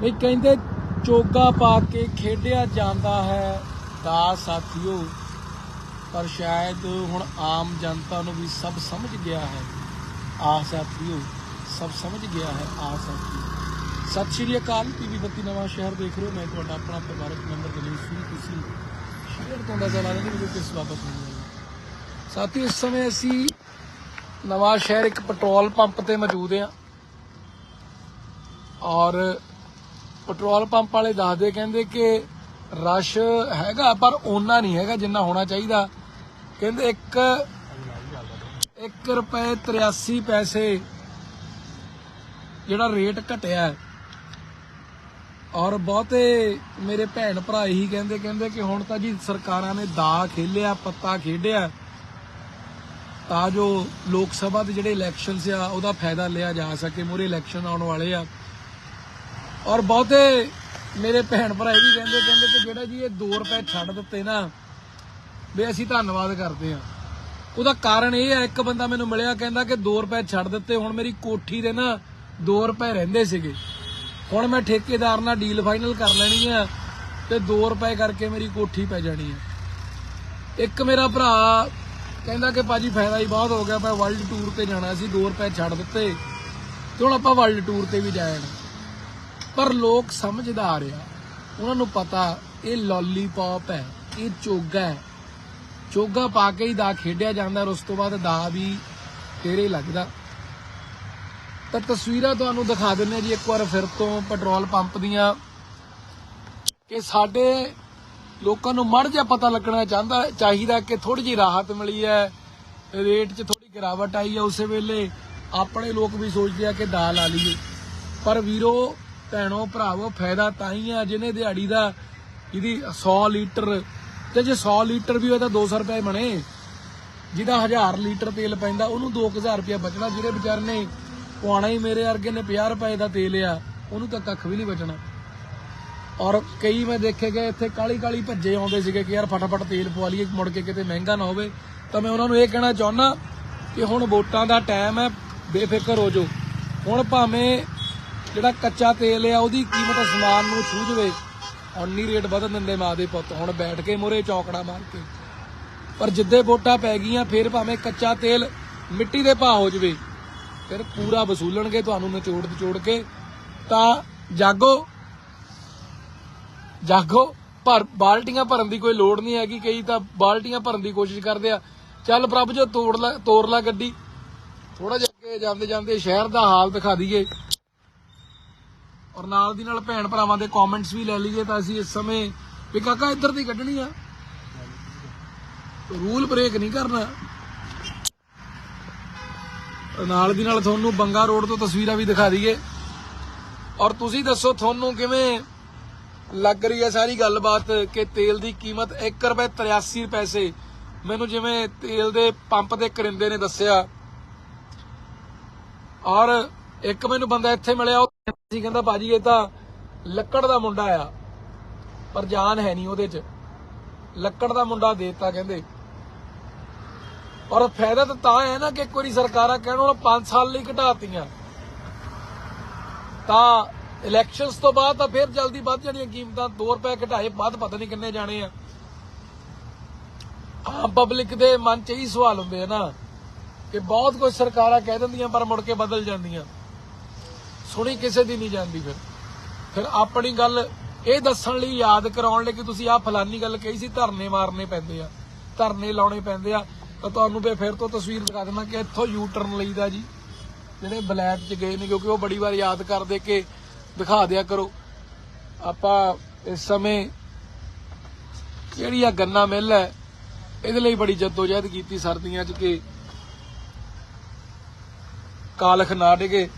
ਵੀ ਕਹਿੰਦੇ ਚੋਗਾ ਪਾ ਕੇ ਖੇਡਿਆ ਜਾਂਦਾ ਹੈ। ਦਾ ਸਾਥੀਓ, ਪਰ ਸ਼ਾਇਦ ਹੁਣ ਆਮ ਜਨਤਾ ਨੂੰ ਵੀ ਸਭ ਸਮਝ ਗਿਆ ਹੈ। ਆ ਸਾਥੀਓ, ਸਭ ਸਮਝ ਗਿਆ ਹੈ ਆ ਸਾਥੀਓ। ਸਤਿ ਸ਼੍ਰੀ ਅਕਾਲ, ਟੀਵੀ ਬੱਤੀ ਨਵਾਂ ਸ਼ਹਿਰ ਦੇਖ ਰਹੇ ਹੋ। ਮੈਂ ਤੁਹਾਡਾ ਆਪਣਾ ਪਰਿਵਾਰਕ ਮੈਂਬਰ ਦਲੇਸ਼ ਸਿੰਘ। ਤੁਸੀਂ ਸ਼ੇਅਰ ਤੋਂ ਅੰਦਾਜ਼ਾ ਲਾ ਲੈਂਦੇ ਕਿ ਕਿਸ ਬਾਬਤ ਹੋਣੀ ਸਾਥੀ ਇਸ ਸਮੇਂ ਅਸੀਂ ਨਵਾਂ ਸ਼ਹਿਰ ਇੱਕ ਪੈਟਰੋਲ ਪੰਪ ਤੇ ਮੌਜੂਦ ਹਾਂ। ਔਰ ਪੈਟਰੋਲ ਪੰਪ ਵਾਲੇ ਦੱਸਦੇ, ਕਹਿੰਦੇ ਕਿ ਰਸ਼ ਹੈਗਾ, ਪਰ ਓਨਾ ਨਹੀਂ ਹੈਗਾ ਜਿੰਨਾ ਹੋਣਾ ਚਾਹੀਦਾ। ਕਹਿੰਦੇ ਇੱਕ 1 ਰੁਪਏ 83 ਪੈਸੇ ਜਿਹੜਾ ਰੇਟ ਘਟਿਆ ਔਰ ਬਹੁਤੇ ਮੇਰੇ ਭੈਣ ਭਰਾ ਇਹੀ ਕਹਿੰਦੇ ਕਹਿੰਦੇ ਕਿ ਹੁਣ ਤਾਂ ਜੀ ਸਰਕਾਰਾਂ ਨੇ ਦਾ ਖੇਲਿਆ, ਪੱਤਾ ਖੇਡਿਆ। ਤਾਂ ਜੋ ਲੋਕ ਸਭਾ ਦੇ ਜਿਹੜੇ ਇਲੈਕਸ਼ਨਸ ਆ, ਉਹਦਾ ਫਾਇਦਾ ਲਿਆ ਜਾ ਸਕੇ ਮੂਰੇ ਇਲੈਕਸ਼ਨ ਆਉਣ ਵਾਲੇ ਆ। ਔਰ ਬਹੁਤੇ ਮੇਰੇ ਭੈਣ ਭਰਾ ਇਹ ਵੀ ਕਹਿੰਦੇ ਕਹਿੰਦੇ ਕਿ ਜਿਹੜਾ ਜੀ, ਇਹ 2 ਰੁਪਏ ਛੱਡ ਦਿੱਤੇ ਨਾ, ਵੀ ਅਸੀਂ ਧੰਨਵਾਦ ਕਰਦੇ ਆ ਉਹਦਾ ਕਾਰਨ ਇਹ ਹੈ, ਇੱਕ ਬੰਦਾ ਮੈਨੂੰ ਮਿਲਿਆ, ਕਹਿੰਦਾ ਕਿ 2 ਰੁਪਏ ਛੱਡ ਦਿੱਤੇ, ਹੁਣ ਮੇਰੀ ਕੋਠੀ ਦੇ ਨਾ 2 ਰੁਪਏ ਰਹਿੰਦੇ ਸੀਗੇ। ਹੁਣ ਮੈਂ ਠੇਕੇਦਾਰ ਨਾਲ ਡੀਲ ਫਾਈਨਲ ਕਰ ਲੈਣੀ ਆ ਤੇ 2 ਰੁਪਏ ਕਰਕੇ ਮੇਰੀ ਕੋਠੀ ਪੈ ਜਾਣੀ ਆ। ਇੱਕ ਮੇਰਾ ਭਰਾ ਕਹਿੰਦਾ ਕਿ ਬਾਜੀ ਫਾਇਦਾ ਹੀ ਬਹੁਤ ਹੋ ਗਿਆ, ਮੈਂ ਵਰਲਡ ਟੂਰ ਤੇ ਜਾਣਾ ਸੀ 2 ਰੁਪਏ ਛੱਡ ਦਿੱਤੇ। ਤੇ ਹੁਣ ਆਪਾਂ ਵਰਲਡ ਟੂਰ ਤੇ ਵੀ ਜਾਣਾ ਪਰ ਲੋਕ ਸਮਝਦਾਰ ਆ ਉਹਨਾਂ ਨੂੰ ਪਤਾ ਇਹ ਲੋਲੀਪੌਪ ਹੈ, ਇਹ ਚੋਗਾ ਹੈ। ਚੋਗਾ ਪਾ ਕੇ ਹੀ ਦਾ ਖੇਡਿਆ ਜਾਂਦਾ ਉਸ ਤੋਂ ਬਾਅਦ ਦਾ ਵੀ ਤੇਰੇ ਲੱਗਦਾ। ਤਾਂ ਤਸਵੀਰਾਂ ਤੁਹਾਨੂੰ ਦਿਖਾ ਦਿੰਨੇ ਜੀ, ਇੱਕ ਵਾਰ ਫਿਰ ਤੋਂ ਪੈਟਰੋਲ ਪੰਪ ਦੀਆਂ ਕਿ ਸਾਡੇ ਲੋਕਾਂ ਨੂੰ ਮੜ ਜਿਹਾ ਪਤਾ ਲੱਗਣਾ ਚਾਹੁੰਦਾ, ਚਾਹੀਦਾ ਕਿ ਥੋੜੀ ਜਿਹੀ ਰਾਹਤ ਮਿਲੀ ਹੈ, ਰੇਟ 'ਚ ਥੋੜੀ ਗਿਰਾਵਟ ਆਈ ਹੈ ਉਸੇ ਵੇਲੇ। ਆਪਣੇ ਲੋਕ ਵੀ ਸੋਚਦੇ ਆ ਕਿ ਦਾ ਲਾ ਲਈਏ। ਪਰ ਵੀਰੋ ਭੈਣੋ, ਭਰਾਵੋ, ਫਾਇਦਾ ਤਾਂ ਹੀ ਆ ਜਿਹਨੇ ਦਿਹਾੜੀ ਦਾ ਜਿਹਦੀ 100 ਲੀਟਰ ਤੇ ਜੇ 100 ਲੀਟਰ ਵੀ ਹੋਏ ਤਾਂ 200 ਰੁਪਏ ਬਣੇ। ਜਿਹਦਾ 1000 ਲੀਟਰ ਤੇਲ ਪੈਂਦਾ, ਉਹਨੂੰ 2000 ਰੁਪਏ ਬਚਣਾ। ਜਿਹੜੇ ਵਿਚਾਰ ਨੇ ਪੁਆਣਾ ਹੀ ਮੇਰੇ ਵਰਗੇ ਨੇ 50 ਰੁਪਏ ਦਾ ਤੇਲ ਆ, ਉਹਨੂੰ ਤਾਂ ਕੱਖ ਵੀ ਨਹੀਂ ਬਚਣਾ। ਔਰ ਕਈ ਮੈਂ ਦੇਖੇ ਗਏ, ਇੱਥੇ ਕਾਲੀ ਕਾਲੀ ਭੱਜੇ ਆਉਂਦੇ ਸੀਗੇ ਕਿ ਯਾਰ ਫਟਾਫਟ ਤੇਲ ਪਵਾ ਲਈਏ, ਮੁੜ ਕੇ ਕਿਤੇ ਮਹਿੰਗਾ ਨਾ ਹੋਵੇ। ਤਾਂ ਮੈਂ ਉਹਨਾਂ ਨੂੰ ਇਹ ਕਹਿਣਾ ਚਾਹੁੰਦਾ ਕਿ ਹੁਣ ਵੋਟਾਂ ਦਾ ਟਾਈਮ ਹੈ, ਬੇਫਿਕਰ ਹੋ ਜਾਓ। ਹੁਣ ਭਾਵੇਂ ਜਿਹੜਾ ਕੱਚਾ ਤੇਲ ਆ, ਉਹਦੀ ਕੀਮਤ ਅਸਮਾਨ ਨੂੰ ਛੂ ਜਵੇ। ਹੁਣ ਰੇਟ ਵਧਣ ਦਿੰਦੇ ਮਾਂ ਦੇ ਪੁੱਤ। ਹੁਣ ਬੈਠ ਕੇ ਮੋਰੇ ਚੌਕੜਾ ਮਾਰ ਕੇ। ਪਰ ਜਿੱਦੇ ਵੋਟਾਂ ਪੈ ਗਈਆਂ, ਫਿਰ ਭਾਵੇਂ ਕੱਚਾ ਤੇਲ ਮਿੱਟੀ ਦੇ ਭਾਅ ਹੋ ਜਵੇ, ਫਿਰ ਪੂਰਾ ਵਸੂਲਣਗੇ ਤੁਹਾਨੂੰ ਨਿਚੋੜ ਨਿਚੋੜ ਕੇ। ਤਾਂ ਜਾਗੋ। ਜਾਗੋ। ਭਰ ਬਾਲਟੀਆਂ ਭਰਨ ਦੀ ਕੋਈ ਲੋੜ ਨਹੀਂ ਹੈਗੀ। ਕਈ ਤਾਂ ਬਾਲਟੀਆਂ ਭਰਨ ਦੀ ਕੋਸ਼ਿਸ਼ ਕਰਦੇ ਆ। ਚੱਲ ਪ੍ਰਭ ਜੋ ਤੋੜ ਲੈ ਤੋੜ ਲੈ ਗੱਡੀ। ਥੋੜਾ ਜਿਹਾ ਅੱਗੇ ਜਾਂਦੇ ਜਾਂਦੇ ਸ਼ਹਿਰ ਦਾ ਹਾਲ ਦਿਖਾ ਦਈਏ। ਔਰ ਨਾਲ ਦੀ ਨਾਲ ਭੈਣ ਭਰਾਵਾਂ ਦੇ ਕਮੈਂਟਸ ਵੀ ਲੈ ਲਈਏ ਤਾਂ ਅਸੀਂ ਇਸ ਸਮੇਂ ਵੀ ਕਾਕਾ ਇੱਧਰ ਦੀ ਕੱਢਣੀ ਆ। ਰੂਲ ਬ੍ਰੇਕ ਨਹੀਂ ਕਰਨਾ। ਨਾਲ ਦੀ ਨਾਲ ਤੁਹਾਨੂੰ ਬੰਗਾ ਰੋਡ ਤੋਂ ਤਸਵੀਰਾਂ ਵੀ ਦਿਖਾ ਦਈਏ। ਔਰ ਤੁਸੀਂ ਦੱਸੋ ਤੁਹਾਨੂੰ ਕਿਵੇਂ ਲੱਗ ਰਹੀ ਹੈ ਸਾਰੀ ਗੱਲਬਾਤ ਕਿ ਤੇਲ ਦੀ ਕੀਮਤ 1 ਰੁਪਏ 83 ਪੈਸੇ ਮੈਨੂੰ ਜਿਵੇਂ ਤੇਲ ਦੇ ਪੰਪ ਦੇ ਕਰਿੰਦੇ ਨੇ ਦੱਸਿਆ। ਔਰ ਇੱਕ ਮੈਨੂੰ ਬੰਦਾ ਇੱਥੇ ਮਿਲਿਆ ਸੀ, ਕਹਿੰਦਾ ਬਾਜੀ ਇਹ ਤਾਂ ਲੱਕੜ ਦਾ ਮੁੰਡਾ ਆ, ਪਰ ਜਾਨ ਹੈ ਨਹੀਂ ਉਹਦੇ 'ਚ। ਲੱਕੜ ਦਾ ਮੁੰਡਾ ਦੇਤਾ ਕਹਿੰਦੇ। ਔਰ ਫਾਇਦਾ ਤਾਂ ਤਾਂ ਹੈ ਨਾ ਕਿ ਇੱਕ ਵਾਰੀ ਸਰਕਾਰਾਂ ਕਹਿਣ ਉਹ 5 ਸਾਲ ਲਈ ਘਟਾਤੀਆਂ। ਤਾਂ ਇਲੈਕਸ਼ਨਸ ਤੋਂ ਬਾਅਦ ਤਾਂ ਫਿਰ ਜਲਦੀ ਵੱਧ ਜਾਣੀਆਂ ਕੀਮਤਾਂ 2 ਰੁਪਏ ਘਟਾਏ, ਬਾਅਦ ਪਤਾ ਨਹੀਂ ਕਿੰਨੇ ਜਾਣੇ ਆ। ਆਮ ਪਬਲਿਕ ਦੇ ਮਨ 'ਚ ਇਹੀ ਸਵਾਲ ਹੁੰਦੇ ਆ ਨਾ ਕਿ ਬਹੁਤ ਕੁਝ ਸਰਕਾਰਾਂ ਕਹਿ ਦਿੰਦੀਆਂ ਪਰ ਮੁੜ ਕੇ ਬਦਲ ਜਾਂਦੀਆਂ। ਸੁਣੀ ਕਿਸੇ ਦੀ ਨਹੀਂ ਜਾਂਦੀ ਫਿਰ। ਫਿਰ ਆਪਣੀ ਗੱਲ ਇਹ ਦੱਸਣ ਲਈ ਯਾਦ ਕਰਾਉਣ ਲਈ ਕਿ ਤੁਸੀਂ ਆਹ ਫਲਾਨੀ ਗੱਲ ਕਹੀ ਸੀ, ਧਰਨੇ ਮਾਰਨੇ ਪੈਂਦੇ ਆ, ਧਰਨੇ ਲਾਉਣੇ ਪੈਂਦੇ ਆ। ਤਾਂ ਤੁਹਾਨੂੰ ਵੀ ਫਿਰ ਤੋਂ ਤਸਵੀਰ ਦਿਖਾ ਦੇਣਾ ਕਿ ਇੱਥੋਂ ਯੂ ਟਰਨ ਲਈਦਾ ਜੀ। ਜਿਹੜੇ ਬਲੈਕ 'ਚ ਗਏ ਨੇ, ਕਿਉਂਕਿ ਉਹ ਬੜੀ ਵਾਰ ਯਾਦ ਕਰਦੇ ਕਿ ਦਿਖਾ ਦਿਆ ਕਰੋ। ਆਪਾਂ ਇਸ ਸਮੇਂ ਜਿਹੜੀ ਆ ਗੰਨਾ ਮਿਲ ਹੈ, ਇਹਦੇ ਲਈ ਬੜੀ ਜਦੋਜਹਿਦ ਕੀਤੀ ਸਰਦੀਆਂ 'ਚ ਕਿ ਕਾਲਖ ਨਾ ਡਿਗੇ।